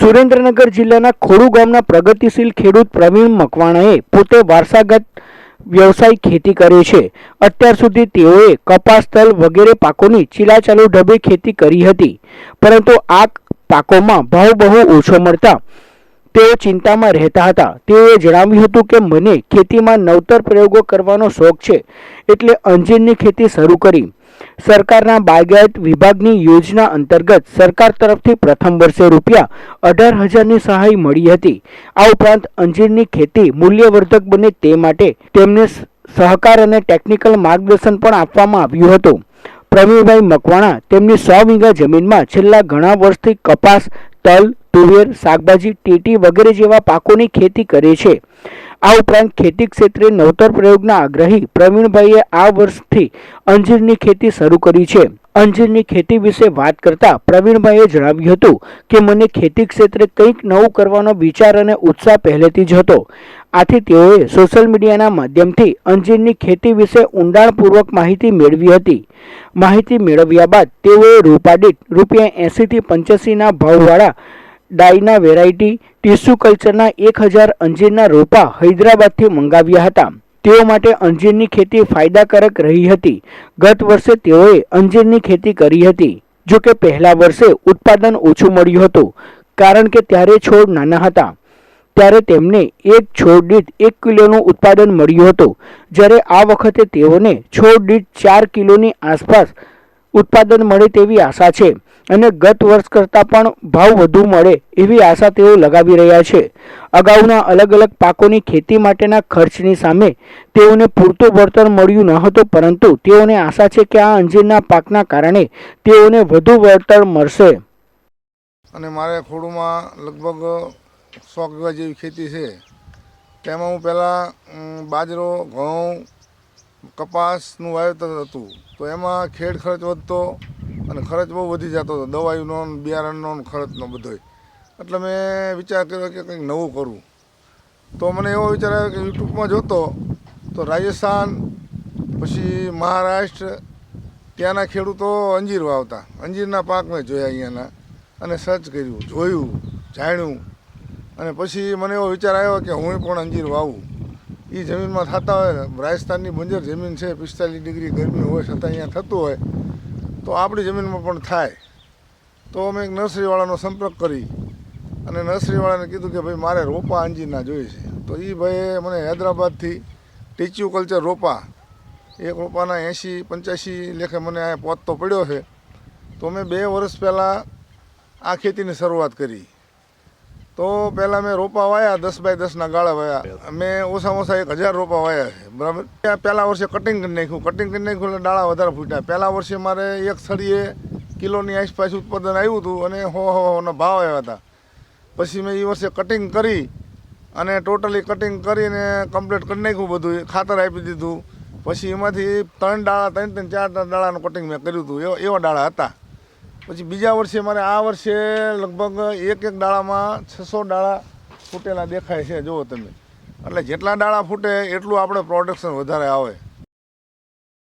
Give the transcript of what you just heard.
સુરેન્દ્રનગર જિલ્લાના ખોડુ ગામના પ્રગતિશીલ ખેડૂત પ્રવીણ મકવાણાએ પોતે વારસાગત વ્યવસાય ખેતી કરે છે. અત્યાર સુધી તેઓએ કપાસ, તલ વગેરે પાકોની ચીલાચાલુ ઢબે ખેતી કરી હતી. પરંતુ આ પાકોમાં ભાવ બહુ ઓછો મળતા તેઓ ચિંતામાં રહેતા હતા. તેઓએ જણાવ્યું હતું કે, મને ખેતીમાં નવતર પ્રયોગો કરવાનો શોખ છે, એટલે અંજીરની ખેતી શરૂ કરી. સરકારના બાગાયત વિભાગની યોજના અંતર્ગત સરકાર તરફથી પ્રથમ વર્ષે રૂપિયા અઢાર હજારની સહાય મળી હતી. આ ઉપરાંત અંજીરની ખેતી મૂલ્યવર્ધક બને તે માટે તેમને સહકાર અને ટેકનિકલ માર્ગદર્શન પણ આપવામાં આવ્યું હતું. પ્રવીણભાઈ મકવાણા તેમની સો વીઘા જમીનમાં છેલ્લા ઘણા વર્ષથી કપાસ, તલ તુવેર શાકભાજી, ટેટી વગેરે જેવા પાકોની ખેતી કરે છે. આ ઉપરાંત ખેતી ક્ષેત્રે નવતર પ્રયોગના આગ્રહી પ્રવીણભાઈએ આ વર્ષથી અંજીરની ખેતી શરૂ કરી છે. અંજીરની ખેતી વિશે વાત કરતા પ્રવીણભાઈએ જણાવ્યું હતું કે, મને ખેતી ક્ષેત્રે કંઈક નવું કરવાનો વિચાર અને ઉત્સાહ પહેલેથી જ હતો. આથી તેઓએ સોશિયલ મીડિયાના માધ્યમથી અંજીરની ખેતી વિશે ઊંડાણપૂર્વક માહિતી મેળવી હતી. માહિતી મેળવ્યા બાદ તેઓએ રૂપાદીઠ રૂપિયા એંસીથી પંચ્યાસીના ભાવવાળા ડાઈના વેરાયટી, ટીસ્યુ કલ્ચરના એક હજાર અંજીરના રોપા હૈદરાબાદથી મંગાવ્યા હતા. તેઓ માટે અંજીરની ખેતી ફાયદાકારક રહી હતી. ગત વર્ષે તેઓએ અંજીરની ખેતી કરી હતી. જો કે પહેલા વર્ષે ઉત્પાદન ઓછું મળ્યું હતું, કારણ કે ત્યારે છોડ નાના હતા. ત્યારે તેમને એક છોડ દીઠ એક કિલોનું ઉત્પાદન મળ્યું હતું. જ્યારે આ વખતે તેઓને છોડ દીઠ ચાર કિલોની આસપાસ ઉત્પાદન મળે તેવી આશા છે. અને ગત વર્ષ કરતાં પણ ભાવ વધુ મળે એવી આશા તેઓ લગાવી રહ્યા છે. અગાઉના અલગ અલગ પાકોની ખેતી માટેના ખર્ચની સામે તેઓને પૂરતું વળતર મળ્યું ન હતું, પરંતુ તેઓને આશા છે કે આ અંજીરના પાકના કારણે તેઓને વધુ વળતર મળશે. અને મારે ખોડુમાં લગભગ સો વીઘા જેવી ખેતી છે. તેમાં હું પહેલાં બાજરો, ઘઉં, કપાસનું વાવેતર હતું. તો એમાં ખેડ ખર્ચ વધતો અને ખર્ચ બહુ વધી જતો હતો. દવાઈનો બિયારણનો ખર્ચનો બધોય. એટલે મેં વિચાર કર્યો કે કંઈક નવું કરું. તો મને એવો વિચાર આવ્યો કે યુટ્યુબમાં જોતો તો રાજસ્થાન, પછી મહારાષ્ટ્ર, ત્યાંના ખેડૂતો અંજીર વાવતા. અંજીરના પાક મેં જોયા અહીંયાના અને સર્ચ કર્યું, જોયું, જાણ્યું. અને પછી મને એવો વિચાર આવ્યો કે હું પણ અંજીર વાવું. એ જમીનમાં થતા હોય રાજસ્થાનની બંજર જમીન છે, પિસ્તાલીસ ડિગ્રી ગરમી હોય, છતાં અહીંયા થતું હોય તો આપણી જમીનમાં પણ થાય. તો અમે એક નર્સરીવાળાનો સંપર્ક કરી અને નર્સરીવાળાને કીધું કે ભાઈ મારે રોપા અંજીરના જોઈએ છે. તો એ ભાઈએ મને હૈદરાબાદથી ટીચ્યુ કલ્ચર રોપા, એક રોપાના એંશી પંચ્યાસી લેખે મને આ પહોંચતો પડ્યો છે. તો મેં બે વર્ષ પહેલાં આ ખેતીની શરૂઆત કરી. તો પહેલાં મેં રોપા વાયા દસ બાય દસના ગાળા વાયા. મેં ઓછામાં ઓછા એક હજાર રોપા વાયા છે બરાબર? ત્યાં પહેલા વર્ષે કટિંગ કરી નાખ્યું કટિંગ કરી નાખ્યું એટલે ડાળા વધારે ફૂટ્યા. પહેલા વર્ષે મારે એક સળીએ કિલોની આસપાસ ઉત્પાદન આવ્યું હતું અને હો હોના ભાવ આવ્યા હતા. પછી મેં એ વર્ષે કટિંગ કરી અને ટોટલી કટિંગ કરીને કમ્પ્લીટ કરી નાખ્યું બધું ખાતર આપી દીધું. પછી એમાંથી ત્રણ ડાળા ત્રણ ત્રણ ચાર ચાર ડાળાનું કટિંગ મેં કર્યું હતું. એવા ડાળા હતા. પછી બીજા વર્ષે મારે આ વર્ષે લગભગ એક એક ડાળામાં છસો ડાળા ફૂટેલા દેખાય છે, જુઓ તમે. એટલે જેટલા ડાળા ફૂટે એટલું આપણે પ્રોડક્શન વધારે આવે.